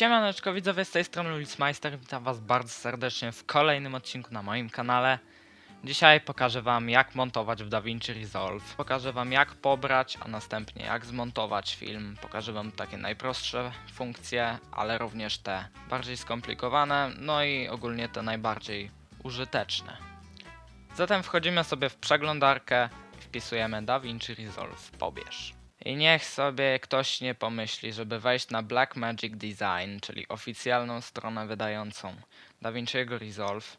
Siemaneczko widzowie, z tej strony Ulicmeister, witam was bardzo serdecznie w kolejnym odcinku na moim kanale. Dzisiaj pokażę wam jak montować w DaVinci Resolve, pokażę wam jak pobrać, a następnie jak zmontować film, pokażę wam takie najprostsze funkcje, ale również te bardziej skomplikowane, no i ogólnie te najbardziej użyteczne. Zatem wchodzimy sobie w przeglądarkę wpisujemy DaVinci Resolve pobierz. I niech sobie ktoś nie pomyśli, żeby wejść na Blackmagic Design, czyli oficjalną stronę wydającą DaVinci'ego Resolve.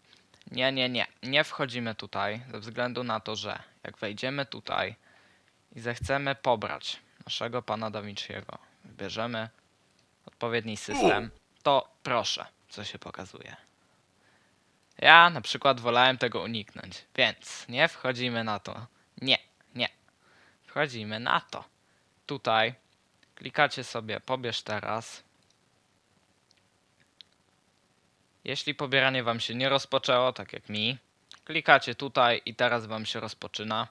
Nie, nie, nie. Nie wchodzimy tutaj, ze względu na to, że jak wejdziemy tutaj i zechcemy pobrać naszego pana DaVinci'ego, wybierzemy odpowiedni system, to proszę, co się pokazuje. Ja na przykład wolałem tego uniknąć, więc nie wchodzimy na to. Nie, nie. Wchodzimy na to tutaj klikacie sobie pobierz teraz. Jeśli pobieranie wam się nie rozpoczęło, tak jak mi, klikacie tutaj i teraz wam się rozpoczyna.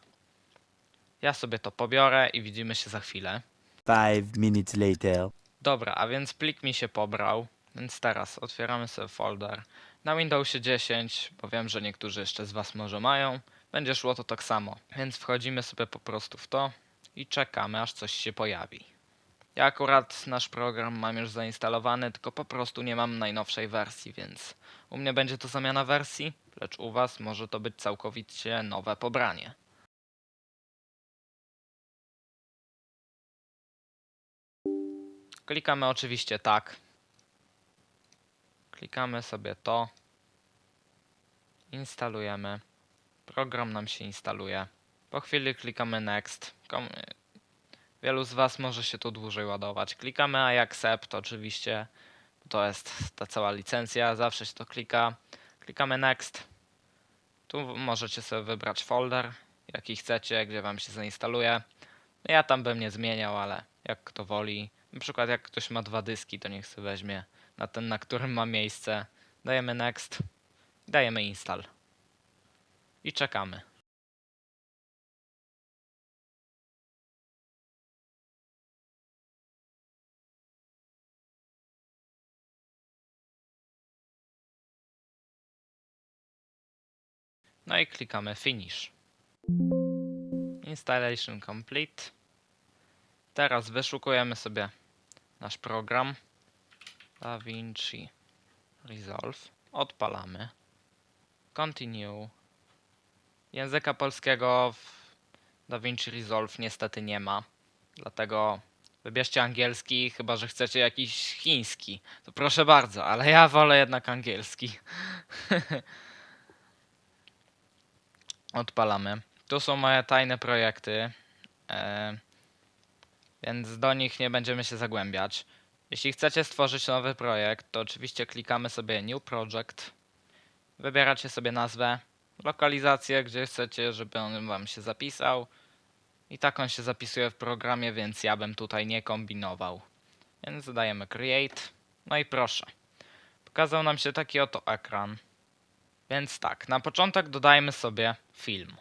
Ja sobie to pobiorę i widzimy się za chwilę. Five minutes later. Dobra, a więc plik mi się pobrał, więc teraz otwieramy sobie folder. Na Windowsie 10, bo wiem, że niektórzy jeszcze z Was może mają, będzie szło to tak samo. Więc wchodzimy sobie po prostu w to i czekamy, aż coś się pojawi. Ja akurat nasz program mam już zainstalowany, tylko po prostu nie mam najnowszej wersji, więc u mnie będzie to zamiana wersji, lecz u Was może to być całkowicie nowe pobranie. Klikamy oczywiście tak. Klikamy sobie to. Instalujemy. Program nam się instaluje. Po chwili klikamy next. Wielu z Was może się tu dłużej ładować. Klikamy I accept oczywiście. To jest ta cała licencja, zawsze się to klika. Klikamy next. Tu możecie sobie wybrać folder, jaki chcecie, gdzie Wam się zainstaluje. Ja tam bym nie zmieniał, ale jak kto woli. Na przykład jak ktoś ma dwa dyski, to niech sobie weźmie na ten, na którym ma miejsce. Dajemy next. Dajemy install. I czekamy. No i klikamy finish. Installation complete. Teraz wyszukujemy sobie nasz program DaVinci Resolve. Odpalamy. Continue. Języka polskiego w DaVinci Resolve niestety nie ma. Dlatego wybierzcie angielski, chyba że chcecie jakiś chiński. To proszę bardzo, ale ja wolę jednak angielski. Odpalamy. Tu są moje tajne projekty. E, więc do nich nie będziemy się zagłębiać. Jeśli chcecie stworzyć nowy projekt, to oczywiście klikamy sobie New Project. Wybieracie sobie nazwę, lokalizację, gdzie chcecie, żeby on wam się zapisał. I tak on się zapisuje w programie, więc ja bym tutaj nie kombinował. Więc dajemy Create. No i proszę. Pokazał nam się taki oto ekran. Więc tak, na początek dodajmy sobie film.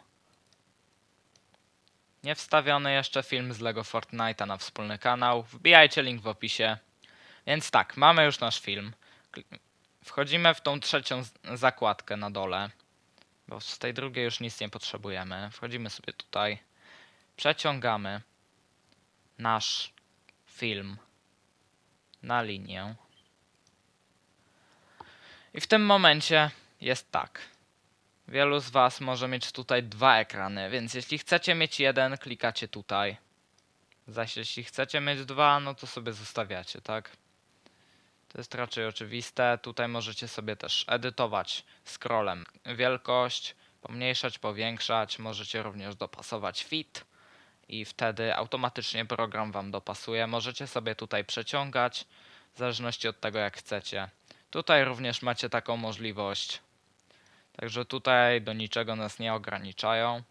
Nie wstawiony jeszcze film z Lego Fortnite'a na wspólny kanał. Wbijajcie link w opisie. Więc tak, mamy już nasz film. Wchodzimy w tą trzecią zakładkę na dole, bo z tej drugiej już nic nie potrzebujemy. Wchodzimy sobie tutaj, przeciągamy nasz film na linię. I w tym momencie jest tak. Wielu z Was może mieć tutaj dwa ekrany, więc jeśli chcecie mieć jeden, klikacie tutaj. Zaś jeśli chcecie mieć dwa, no to sobie zostawiacie, tak? To jest raczej oczywiste. Tutaj możecie sobie też edytować scrollem wielkość, pomniejszać, powiększać. Możecie również dopasować fit i wtedy automatycznie program Wam dopasuje. Możecie sobie tutaj przeciągać w zależności od tego jak chcecie. Tutaj również macie taką możliwość. Także tutaj do niczego nas nie ograniczają.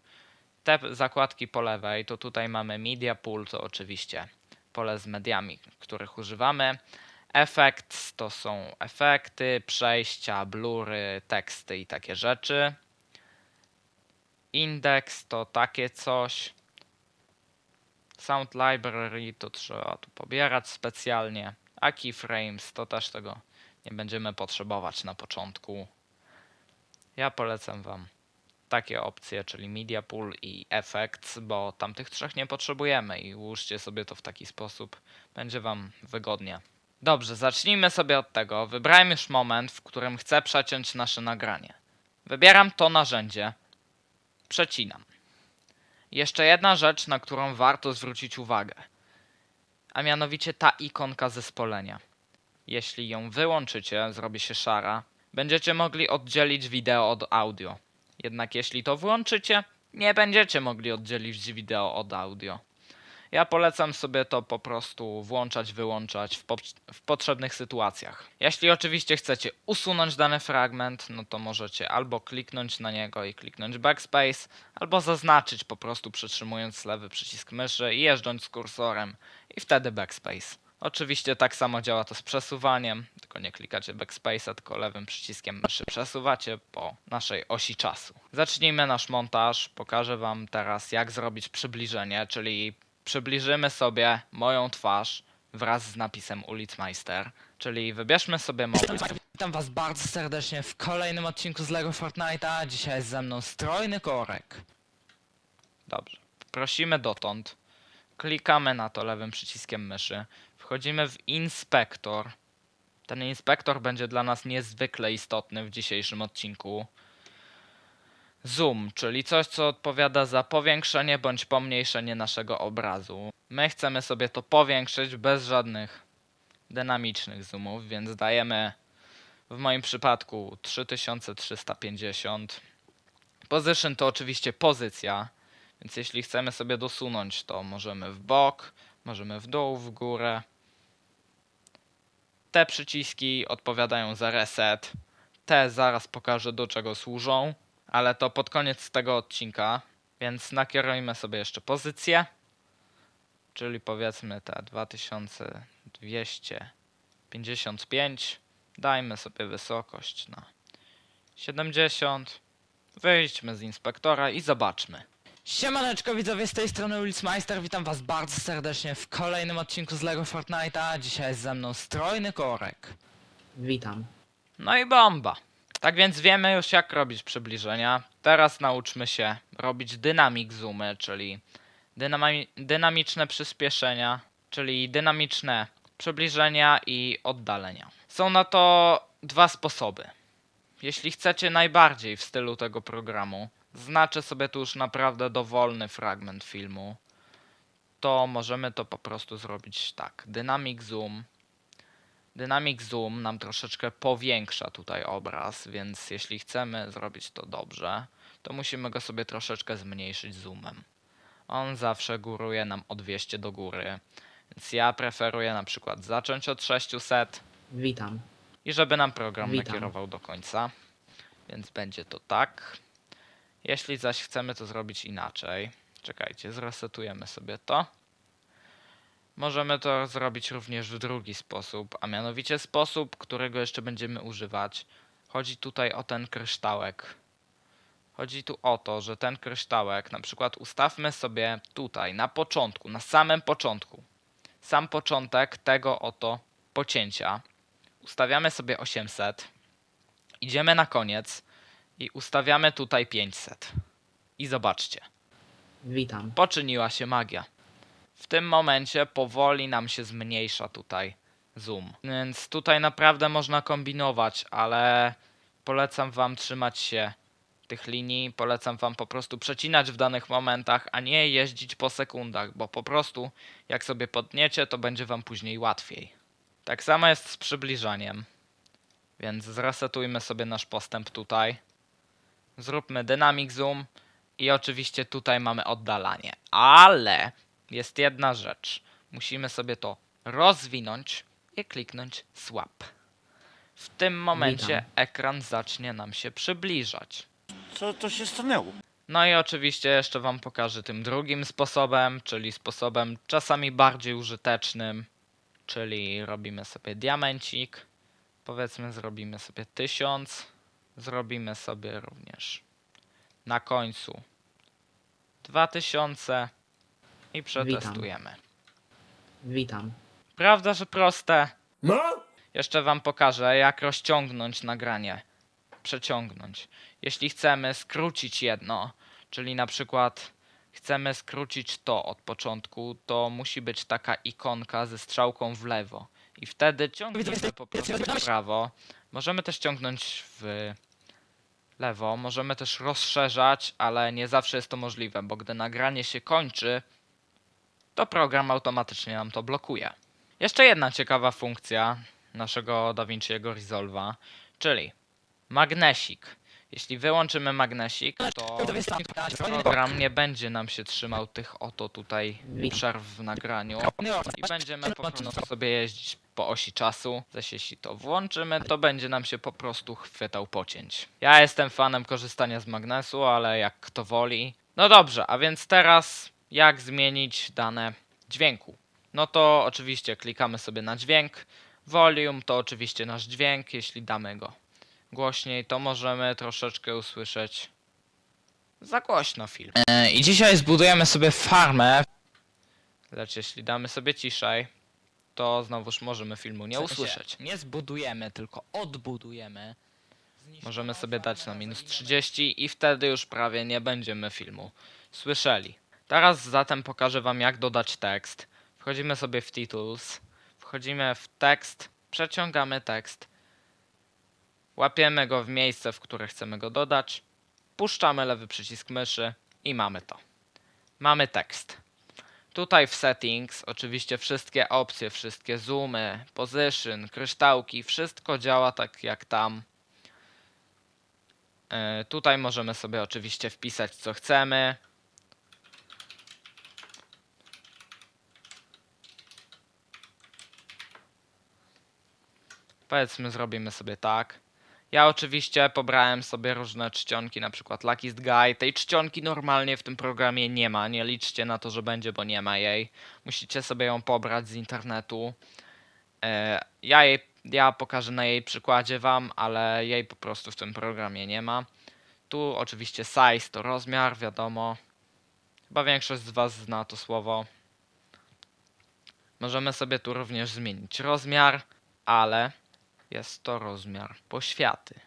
Te zakładki po lewej, to tutaj mamy Media Pool, to oczywiście pole z mediami, których używamy. Effects to są efekty, przejścia, blury, teksty i takie rzeczy. Index to takie coś. Sound Library to trzeba tu pobierać specjalnie. A keyframes to też tego nie będziemy potrzebować na początku. Ja polecam Wam takie opcje, czyli Media Pool i Effects, bo tamtych trzech nie potrzebujemy i ułóżcie sobie to w taki sposób, będzie Wam wygodnie. Dobrze, zacznijmy sobie od tego. Wybrałem już moment, w którym chcę przeciąć nasze nagranie. Wybieram to narzędzie, przecinam. Jeszcze jedna rzecz, na którą warto zwrócić uwagę, a mianowicie ta ikonka zespolenia. Jeśli ją wyłączycie, zrobi się szara, będziecie mogli oddzielić wideo od audio. Jednak jeśli to włączycie, nie będziecie mogli oddzielić wideo od audio. Ja polecam sobie to po prostu włączać, wyłączać w, pop- w potrzebnych sytuacjach. Jeśli oczywiście chcecie usunąć dany fragment, no to możecie albo kliknąć na niego i kliknąć backspace, albo zaznaczyć po prostu przytrzymując lewy przycisk myszy i jeżdżąc kursorem i wtedy backspace. Oczywiście tak samo działa to z przesuwaniem, tylko nie klikacie backspace'a, tylko lewym przyciskiem myszy przesuwacie po naszej osi czasu. Zacznijmy nasz montaż. Pokażę Wam teraz jak zrobić przybliżenie, czyli przybliżymy sobie moją twarz wraz z napisem Ulicmeister, czyli wybierzmy sobie moment. Witam Was bardzo serdecznie w kolejnym odcinku z LEGO Fortnite'a. Dzisiaj jest ze mną strojny korek. Dobrze. Prosimy dotąd. Klikamy na to lewym przyciskiem myszy. Wchodzimy w inspektor. Ten inspektor będzie dla nas niezwykle istotny w dzisiejszym odcinku. Zoom, czyli coś, co odpowiada za powiększenie bądź pomniejszenie naszego obrazu. My chcemy sobie to powiększyć bez żadnych dynamicznych zoomów, więc dajemy w moim przypadku 3350. Position to oczywiście pozycja, więc jeśli chcemy sobie dosunąć, to możemy w bok, możemy w dół, w górę. Te przyciski odpowiadają za reset. Te zaraz pokażę do czego służą, ale to pod koniec tego odcinka, więc nakierujmy sobie jeszcze pozycję, czyli powiedzmy te 2255. Dajmy sobie wysokość na 70. Wyjdźmy z inspektora i zobaczmy. Siemaneczko widzowie, z tej strony Ulicmeister, witam was bardzo serdecznie w kolejnym odcinku z LEGO Fortnite'a. Dzisiaj jest ze mną strojny korek. Witam. No i bomba. Tak więc wiemy już jak robić przybliżenia. Teraz nauczmy się robić dynamic zoomy, czyli dynami- dynamiczne przyspieszenia, czyli dynamiczne przybliżenia i oddalenia. Są na to dwa sposoby. Jeśli chcecie najbardziej w stylu tego programu, znaczę sobie tu już naprawdę dowolny fragment filmu, to możemy to po prostu zrobić tak. Dynamic zoom. Dynamic zoom nam troszeczkę powiększa tutaj obraz, więc jeśli chcemy zrobić to dobrze, to musimy go sobie troszeczkę zmniejszyć zoomem. On zawsze góruje nam o 200 do góry, więc ja preferuję na przykład zacząć od 600 Witam. i żeby nam program Witam. nakierował do końca. Więc będzie to tak. Jeśli zaś chcemy to zrobić inaczej, czekajcie, zresetujemy sobie to. Możemy to zrobić również w drugi sposób, a mianowicie sposób, którego jeszcze będziemy używać. Chodzi tutaj o ten kryształek. Chodzi tu o to, że ten kryształek, na przykład ustawmy sobie tutaj, na początku, na samym początku, sam początek tego oto pocięcia ustawiamy sobie 800, idziemy na koniec i ustawiamy tutaj 500. I zobaczcie, Witam. poczyniła się magia. W tym momencie powoli nam się zmniejsza tutaj zoom. Więc tutaj naprawdę można kombinować, ale polecam wam trzymać się tych linii, polecam wam po prostu przecinać w danych momentach, a nie jeździć po sekundach, bo po prostu jak sobie podniecie, to będzie wam później łatwiej. Tak samo jest z przybliżaniem. Więc zresetujmy sobie nasz postęp tutaj. Zróbmy dynamic zoom i oczywiście tutaj mamy oddalanie. Ale jest jedna rzecz. Musimy sobie to rozwinąć i kliknąć swap. W tym momencie Witam. ekran zacznie nam się przybliżać. Co to się stanęło? No i oczywiście jeszcze Wam pokażę tym drugim sposobem, czyli sposobem czasami bardziej użytecznym, czyli robimy sobie diamencik, powiedzmy zrobimy sobie 1000, zrobimy sobie również na końcu 2000 i przetestujemy. Witam. Prawda, że proste? Jeszcze wam pokażę, jak rozciągnąć nagranie. Przeciągnąć. Jeśli chcemy skrócić jedno, czyli na przykład chcemy skrócić to od początku, to musi być taka ikonka ze strzałką w lewo. I wtedy ciągniemy po prostu w prawo. Możemy też ciągnąć w lewo, możemy też rozszerzać, ale nie zawsze jest to możliwe, bo gdy nagranie się kończy, to program automatycznie nam to blokuje. Jeszcze jedna ciekawa funkcja naszego DaVinci'ego Resolve'a, czyli magnesik. Jeśli wyłączymy magnesik, to program nie będzie nam się trzymał tych oto tutaj przerw w nagraniu i będziemy po prostu sobie jeździć po osi czasu. Zaś jeśli to włączymy, to będzie nam się po prostu chwytał pocięć. Ja jestem fanem korzystania z magnesu, ale jak kto woli. No dobrze, a więc teraz jak zmienić dane dźwięku? No to oczywiście klikamy sobie na dźwięk. Volume to oczywiście nasz dźwięk. Jeśli damy go głośniej, to możemy troszeczkę usłyszeć za głośno film. E, I dzisiaj zbudujemy sobie farmę. Lecz jeśli damy sobie ciszej, to znowuż możemy filmu nie W sensie, usłyszeć. Nie zbudujemy, tylko odbudujemy. Możemy sobie dać na minus 30 i wtedy już prawie nie będziemy filmu słyszeli. Teraz zatem pokażę wam jak dodać tekst. Wchodzimy sobie w titles, wchodzimy w tekst, przeciągamy tekst, łapiemy go w miejsce, w które chcemy go dodać, puszczamy lewy przycisk myszy i mamy to. Mamy tekst. Tutaj w settings oczywiście wszystkie opcje, wszystkie zoomy, position, kryształki, wszystko działa tak jak tam. E, Tutaj możemy sobie oczywiście wpisać co chcemy. Powiedzmy zrobimy sobie tak. Ja oczywiście pobrałem sobie różne czcionki, na przykład Lucky's Guy. Tej czcionki normalnie w tym programie nie ma. Nie liczcie na to, że będzie, bo nie ma jej. Musicie sobie ją pobrać z internetu. E, Ja jej, ja pokażę na jej przykładzie wam, ale jej po prostu w tym programie nie ma. Tu oczywiście size to rozmiar, wiadomo. Chyba większość z was zna to słowo. Możemy sobie tu również zmienić rozmiar, ale jest to rozmiar poświaty.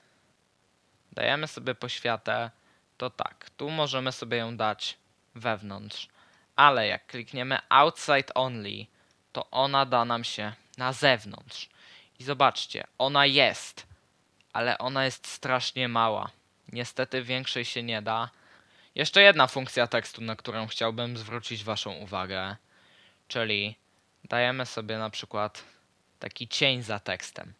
Dajemy sobie poświatę, to tak, tu możemy sobie ją dać wewnątrz, ale jak klikniemy outside only, to ona da nam się na zewnątrz. I zobaczcie, ona jest, ale ona jest strasznie mała. Niestety większej się nie da. Jeszcze jedna funkcja tekstu, na którą chciałbym zwrócić Waszą uwagę, czyli dajemy sobie na przykład taki cień za tekstem.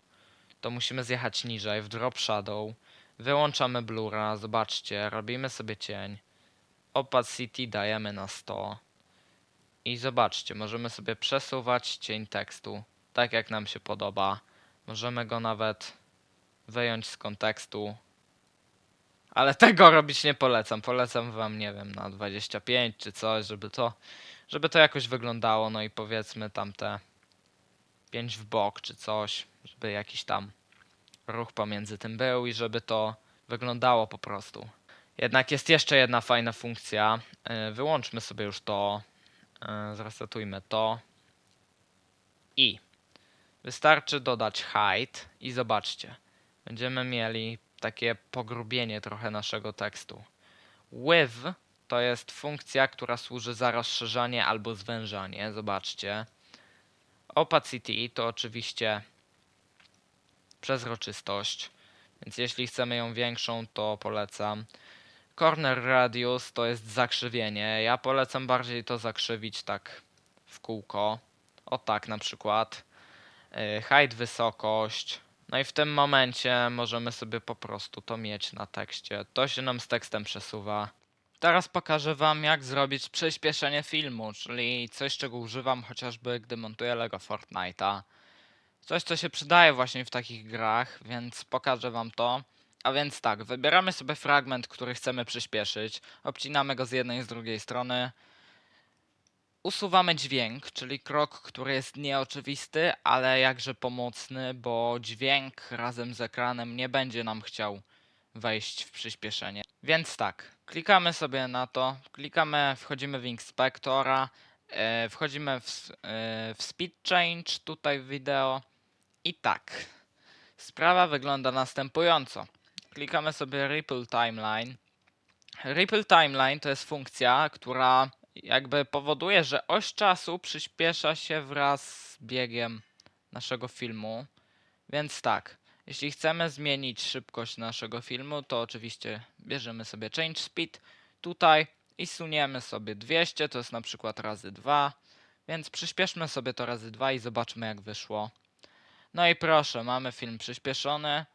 To musimy zjechać niżej w drop shadow, wyłączamy blura, zobaczcie, robimy sobie cień, opacity dajemy na 100 i zobaczcie, możemy sobie przesuwać cień tekstu tak jak nam się podoba. Możemy go nawet wyjąć z kontekstu. Ale tego robić nie polecam. Polecam wam, nie wiem, na 25 czy coś, żeby to, żeby to jakoś wyglądało. No i powiedzmy tamte 5 w bok czy coś, żeby jakiś tam ruch pomiędzy tym był i żeby to wyglądało po prostu. Jednak jest jeszcze jedna fajna funkcja. Yy, Wyłączmy sobie już to. Yy, Zresetujmy to. I wystarczy dodać height i zobaczcie. Będziemy mieli takie pogrubienie trochę naszego tekstu. Width to jest funkcja, która służy za rozszerzanie albo zwężanie. Zobaczcie. Opacity to oczywiście przezroczystość, więc jeśli chcemy ją większą, to polecam. Corner radius to jest zakrzywienie. Ja polecam bardziej to zakrzywić tak w kółko. O tak na przykład. Yy, Height wysokość. No i w tym momencie możemy sobie po prostu to mieć na tekście. To się nam z tekstem przesuwa. Teraz pokażę wam jak zrobić przyspieszenie filmu, czyli coś czego używam chociażby gdy montuję Lego Fortnite'a. Coś co się przydaje właśnie w takich grach, więc pokażę wam to. A więc tak, wybieramy sobie fragment, który chcemy przyspieszyć, obcinamy go z jednej i z drugiej strony. Usuwamy dźwięk, czyli krok, który jest nieoczywisty, ale jakże pomocny, bo dźwięk razem z ekranem nie będzie nam chciał wejść w przyspieszenie. Więc tak, klikamy sobie na to, klikamy, wchodzimy w Inspectora, e, wchodzimy w, e, w Speed Change tutaj wideo I tak. Sprawa wygląda następująco. Klikamy sobie Ripple Timeline. Ripple Timeline to jest funkcja, która jakby powoduje, że oś czasu przyspiesza się wraz z biegiem naszego filmu. Więc tak, jeśli chcemy zmienić szybkość naszego filmu, to oczywiście bierzemy sobie Change Speed tutaj i suniemy sobie 200, to jest na przykład razy 2. Więc przyspieszmy sobie to razy 2 i zobaczmy jak wyszło. No i proszę, mamy film przyspieszony.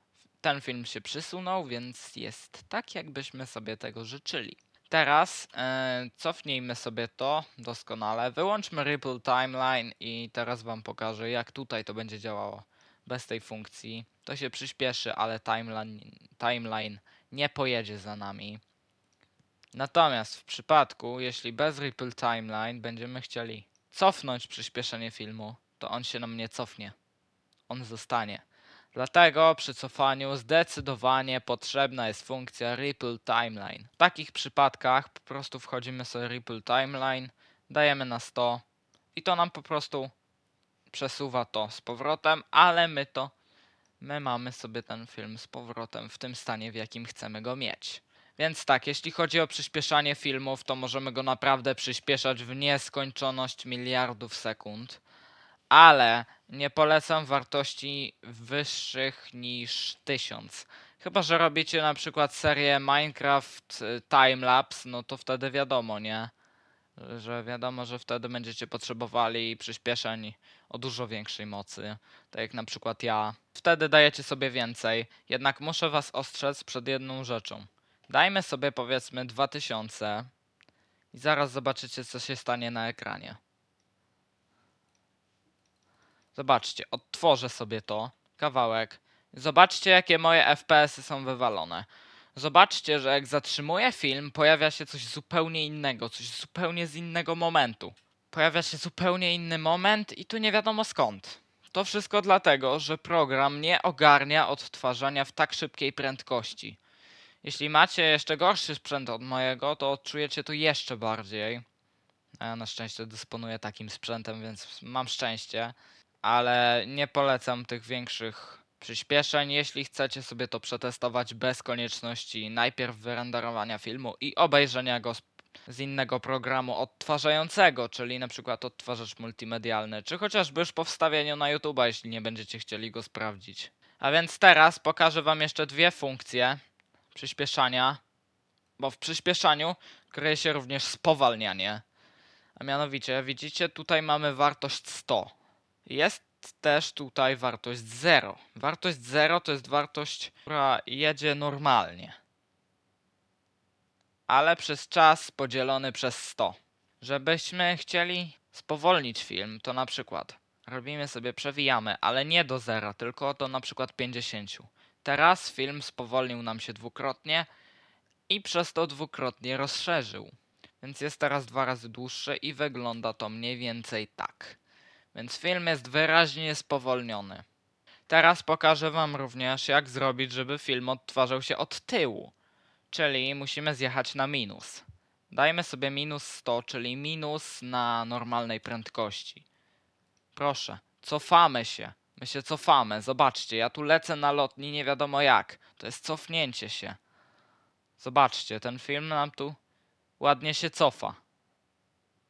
Ten film się przysunął, więc jest tak, jakbyśmy sobie tego życzyli. Teraz e, cofnijmy sobie to doskonale. Wyłączmy Ripple Timeline i teraz Wam pokażę, jak tutaj to będzie działało bez tej funkcji. To się przyspieszy, ale timeline, timeline nie pojedzie za nami. Natomiast w przypadku, jeśli bez Ripple Timeline będziemy chcieli cofnąć przyspieszenie filmu, to on się nam nie cofnie. On zostanie. Dlatego przy cofaniu zdecydowanie potrzebna jest funkcja Ripple Timeline. W takich przypadkach po prostu wchodzimy sobie Ripple Timeline, dajemy na 100 i to nam po prostu przesuwa to z powrotem, ale my to my mamy sobie ten film z powrotem w tym stanie, w jakim chcemy go mieć. Więc tak, jeśli chodzi o przyspieszanie filmów, to możemy go naprawdę przyspieszać w nieskończoność miliardów sekund, ale nie polecam wartości wyższych niż 1000. Chyba, że robicie na przykład serię Minecraft y, Timelapse, no to wtedy wiadomo, nie? Że wiadomo, że wtedy będziecie potrzebowali przyspieszeń o dużo większej mocy, tak jak na przykład ja. Wtedy dajecie sobie więcej, jednak muszę was ostrzec przed jedną rzeczą. Dajmy sobie powiedzmy 2000 i zaraz zobaczycie co się stanie na ekranie. Zobaczcie, odtworzę sobie to, kawałek. Zobaczcie jakie moje FPS-y są wywalone. Zobaczcie, że jak zatrzymuję film, pojawia się coś zupełnie innego, coś zupełnie z innego momentu. Pojawia się zupełnie inny moment i tu nie wiadomo skąd. To wszystko dlatego, że program nie ogarnia odtwarzania w tak szybkiej prędkości. Jeśli macie jeszcze gorszy sprzęt od mojego, to odczujecie to jeszcze bardziej. A Ja na szczęście dysponuję takim sprzętem, więc mam szczęście. Ale nie polecam tych większych przyspieszeń, jeśli chcecie sobie to przetestować bez konieczności najpierw wyrenderowania filmu i obejrzenia go z, z innego programu odtwarzającego, czyli na przykład odtwarzacz multimedialny, czy chociażby już po wstawieniu na YouTube, jeśli nie będziecie chcieli go sprawdzić. A więc teraz pokażę Wam jeszcze dwie funkcje przyspieszania, bo w przyspieszaniu kryje się również spowalnianie. A mianowicie, widzicie, tutaj mamy wartość 100. Jest też tutaj wartość 0. Wartość 0 to jest wartość, która jedzie normalnie. Ale przez czas podzielony przez 100. Żebyśmy chcieli spowolnić film, to na przykład robimy sobie, przewijamy, ale nie do zera, tylko do na przykład 50. Teraz film spowolnił nam się dwukrotnie i przez to dwukrotnie rozszerzył. Więc jest teraz dwa razy dłuższy i wygląda to mniej więcej tak. Więc film jest wyraźnie spowolniony. Teraz pokażę Wam również, jak zrobić, żeby film odtwarzał się od tyłu. Czyli musimy zjechać na minus. Dajmy sobie minus 100, czyli minus na normalnej prędkości. Proszę, cofamy się. My się cofamy. Zobaczcie, ja tu lecę na lotni nie wiadomo jak. To jest cofnięcie się. Zobaczcie, ten film nam tu ładnie się cofa.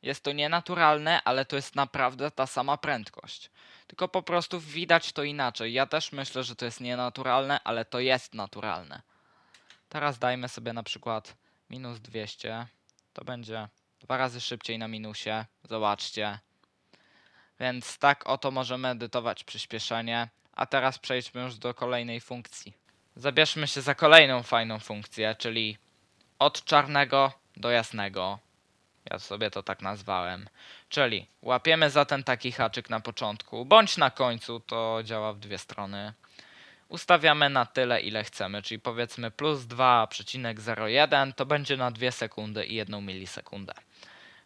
Jest to nienaturalne, ale to jest naprawdę ta sama prędkość. Tylko po prostu widać to inaczej. Ja też myślę, że to jest nienaturalne, ale to jest naturalne. Teraz dajmy sobie na przykład minus 200. To będzie dwa razy szybciej na minusie. Zobaczcie. Więc tak oto możemy edytować przyspieszenie. A teraz przejdźmy już do kolejnej funkcji. Zabierzmy się za kolejną fajną funkcję, czyli od czarnego do jasnego. Ja sobie to tak nazwałem. Czyli łapiemy za ten taki haczyk na początku, bądź na końcu, to działa w dwie strony. Ustawiamy na tyle, ile chcemy, czyli powiedzmy plus 2,01 to będzie na 2 sekundy i 1 milisekundę.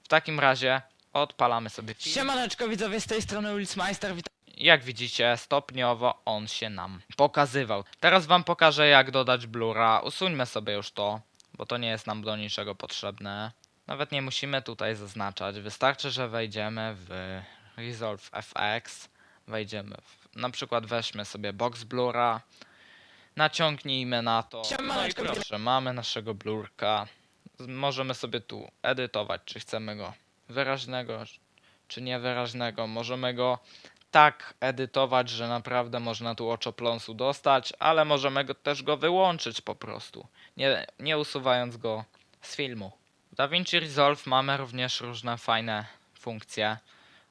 W takim razie odpalamy sobie film. Siemaneczko widzowie, z tej strony Ulicmeister, witam. Jak widzicie, stopniowo on się nam pokazywał. Teraz wam pokażę jak dodać blura. Usuńmy sobie już to, bo to nie jest nam do niczego potrzebne. Nawet nie musimy tutaj zaznaczać. Wystarczy, że wejdziemy w Resolve FX, wejdziemy. W, na przykład weźmy sobie box blura, naciągnijmy na to. No i proszę, mamy naszego blurka. Możemy sobie tu edytować, czy chcemy go wyraźnego, czy niewyraźnego. Możemy go tak edytować, że naprawdę można tu oczopląsu dostać, ale możemy go, też go wyłączyć po prostu, nie, nie usuwając go z filmu. W DaVinci Resolve mamy również różne fajne funkcje.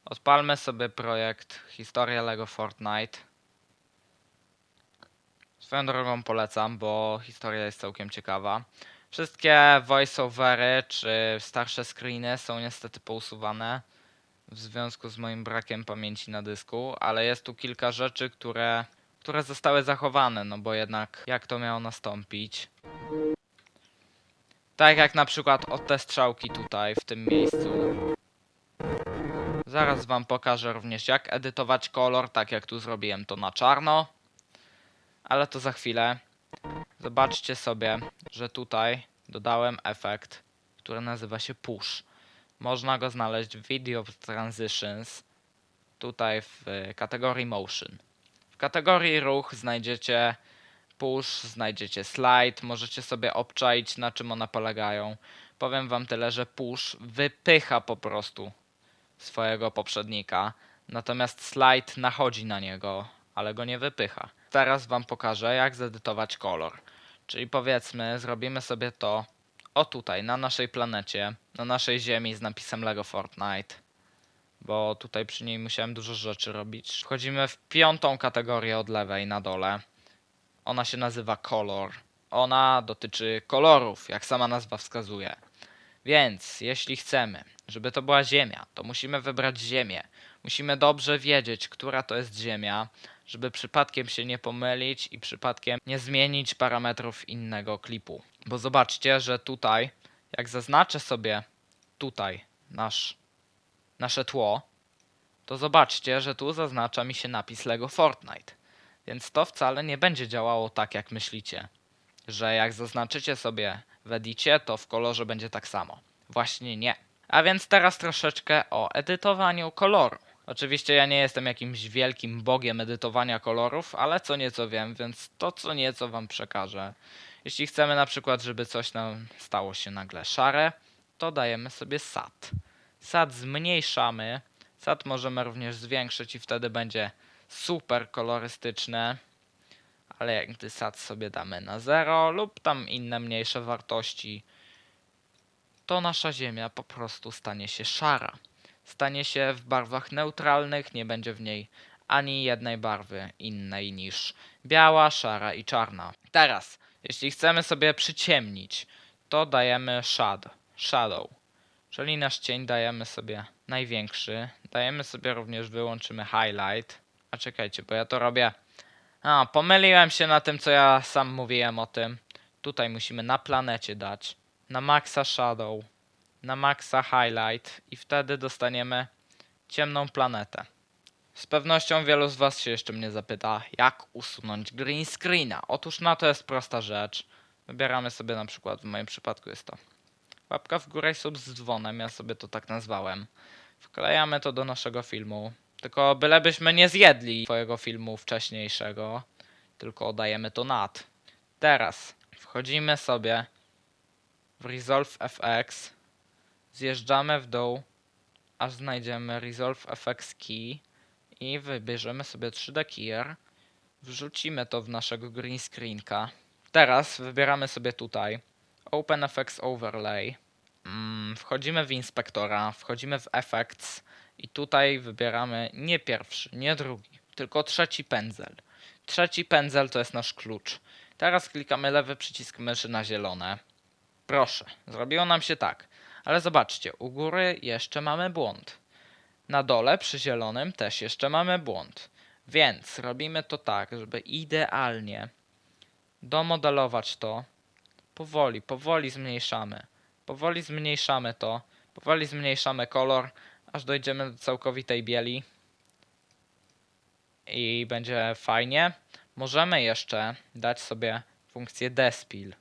Odpalmy sobie projekt Historia Lego Fortnite. Swoją drogą polecam, bo historia jest całkiem ciekawa. Wszystkie voiceovery czy starsze screeny są niestety pousuwane w związku z moim brakiem pamięci na dysku, ale jest tu kilka rzeczy, które, które zostały zachowane, no bo jednak jak to miało nastąpić? Tak jak na przykład o te strzałki tutaj, w tym miejscu. Zaraz wam pokażę również jak edytować kolor, tak jak tu zrobiłem to na czarno. Ale to za chwilę. Zobaczcie sobie, że tutaj dodałem efekt, który nazywa się push. Można go znaleźć w Video Transitions, tutaj w kategorii Motion. W kategorii ruch znajdziecie push, znajdziecie slide, możecie sobie obczaić na czym one polegają. Powiem wam tyle, że push wypycha po prostu swojego poprzednika, natomiast slide nachodzi na niego, ale go nie wypycha. Teraz wam pokażę jak zedytować kolor. Czyli powiedzmy, zrobimy sobie to o tutaj, na naszej planecie, na naszej ziemi z napisem Lego Fortnite. Bo tutaj przy niej musiałem dużo rzeczy robić. Wchodzimy w piątą kategorię od lewej na dole. Ona się nazywa kolor. Ona dotyczy kolorów, jak sama nazwa wskazuje. Więc jeśli chcemy, żeby to była ziemia, to musimy wybrać ziemię. Musimy dobrze wiedzieć, która to jest ziemia, żeby przypadkiem się nie pomylić i przypadkiem nie zmienić parametrów innego klipu. Bo zobaczcie, że tutaj, jak zaznaczę sobie tutaj nasz, nasze tło, to zobaczcie, że tu zaznacza mi się napis Lego Fortnite. Więc to wcale nie będzie działało tak, jak myślicie. Że jak zaznaczycie sobie w edicie, to w kolorze będzie tak samo. Właśnie nie. A więc teraz troszeczkę o edytowaniu koloru. Oczywiście ja nie jestem jakimś wielkim bogiem edytowania kolorów, ale co nieco wiem, więc to co nieco wam przekażę. Jeśli chcemy na przykład, żeby coś nam stało się nagle szare, to dajemy sobie SAT. SAT zmniejszamy. SAT możemy również zwiększyć i wtedy będzie super kolorystyczne. Ale jak gdy SAT sobie damy na 0 lub tam inne mniejsze wartości, to nasza Ziemia po prostu stanie się szara. Stanie się w barwach neutralnych, nie będzie w niej ani jednej barwy innej niż biała, szara i czarna. Teraz, jeśli chcemy sobie przyciemnić, to dajemy shad, shadow, czyli nasz cień dajemy sobie największy. Dajemy sobie również, wyłączymy highlight. A czekajcie, bo ja to robię. A, pomyliłem się na tym, co ja sam mówiłem o tym. Tutaj musimy na planecie dać, na maxa shadow, na maxa highlight i wtedy dostaniemy ciemną planetę. Z pewnością wielu z Was się jeszcze mnie zapyta, jak usunąć green screena. Otóż na to jest prosta rzecz. Wybieramy sobie na przykład, w moim przypadku jest to łapka w górę i sub z dzwonem, ja sobie to tak nazwałem. Wklejamy to do naszego filmu. Tylko bylebyśmy nie zjedli twojego filmu wcześniejszego, tylko dajemy to nad. Teraz wchodzimy sobie w Resolve FX, zjeżdżamy w dół, aż znajdziemy Resolve FX Key i wybierzemy sobie 3D Keyer, wrzucimy to w naszego green screenka. Teraz wybieramy sobie tutaj OpenFX Overlay, mm, wchodzimy w inspektora, wchodzimy w Effects i tutaj wybieramy nie pierwszy, nie drugi, tylko trzeci pędzel. Trzeci pędzel to jest nasz klucz. Teraz klikamy lewy przycisk myszy na zielone. Proszę, zrobiło nam się tak. Ale zobaczcie, u góry jeszcze mamy błąd. Na dole przy zielonym też jeszcze mamy błąd. Więc robimy to tak, żeby idealnie domodelować to. Powoli, powoli zmniejszamy. Powoli zmniejszamy to. Powoli zmniejszamy kolor, aż dojdziemy do całkowitej bieli. I będzie fajnie. Możemy jeszcze dać sobie funkcję Despill.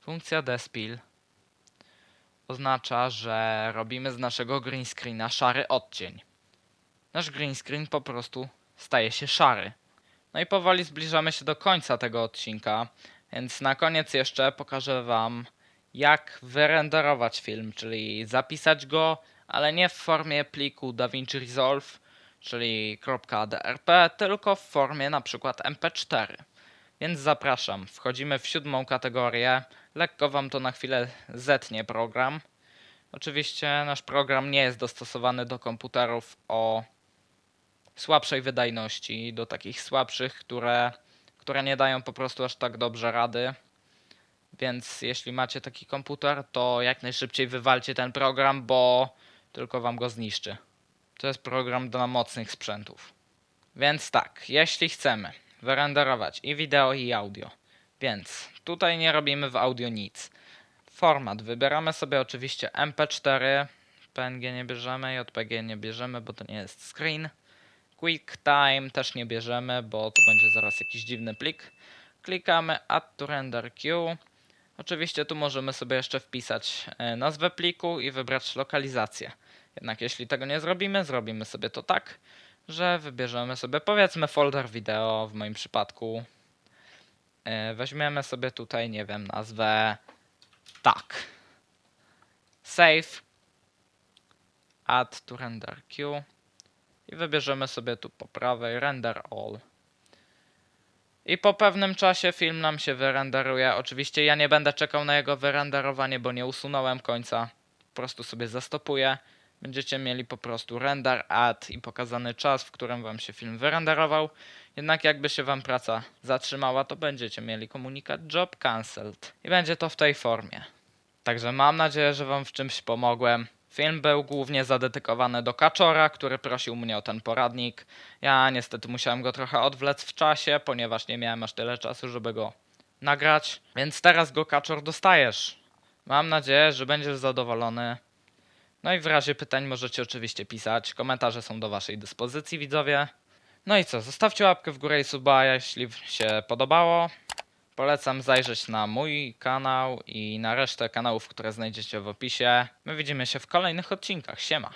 Funkcja Despill oznacza, że robimy z naszego green screena szary odcień. Nasz green screen po prostu staje się szary. No i powoli zbliżamy się do końca tego odcinka, więc na koniec jeszcze pokażę Wam, jak wyrenderować film, czyli zapisać go, ale nie w formie pliku DaVinci Resolve, czyli .drp, tylko w formie na przykład MP4. Więc zapraszam, wchodzimy w siódmą kategorię, lekko Wam to na chwilę zetnie program. Oczywiście nasz program nie jest dostosowany do komputerów o słabszej wydajności, do takich słabszych, które, które nie dają po prostu aż tak dobrze rady. Więc jeśli macie taki komputer, to jak najszybciej wywalcie ten program, bo tylko wam go zniszczy. To jest program dla mocnych sprzętów. Więc tak, jeśli chcemy wyrenderować i wideo, i audio, więc tutaj nie robimy w audio nic. Format wybieramy sobie oczywiście MP4, PNG nie bierzemy, JPG nie bierzemy, bo to nie jest screen. QuickTime też nie bierzemy, bo to będzie zaraz jakiś dziwny plik. Klikamy Add to Render Queue. Oczywiście tu możemy sobie jeszcze wpisać e, nazwę pliku i wybrać lokalizację. Jednak jeśli tego nie zrobimy, zrobimy sobie to tak, że wybierzemy sobie powiedzmy folder wideo w moim przypadku. E, Weźmiemy sobie tutaj, nie wiem, nazwę tak. Save. Add to render queue. I wybierzemy sobie tu po prawej render all. I po pewnym czasie film nam się wyrenderuje. Oczywiście ja nie będę czekał na jego wyrenderowanie, bo nie usunąłem końca. Po prostu sobie zastopuję. Będziecie mieli po prostu render add i pokazany czas, w którym wam się film wyrenderował. Jednak jakby się wam praca zatrzymała, to będziecie mieli komunikat job cancelled. I będzie to w tej formie. Także mam nadzieję, że Wam w czymś pomogłem. Film był głównie zadedykowany do Kaczora, który prosił mnie o ten poradnik. Ja niestety musiałem go trochę odwlec w czasie, ponieważ nie miałem aż tyle czasu, żeby go nagrać. Więc teraz go Kaczor dostajesz. Mam nadzieję, że będziesz zadowolony. No i w razie pytań możecie oczywiście pisać. Komentarze są do Waszej dyspozycji, widzowie. No i co, zostawcie łapkę w górę i suba, jeśli się podobało. Polecam zajrzeć na mój kanał i na resztę kanałów, które znajdziecie w opisie. My widzimy się w kolejnych odcinkach. Siema!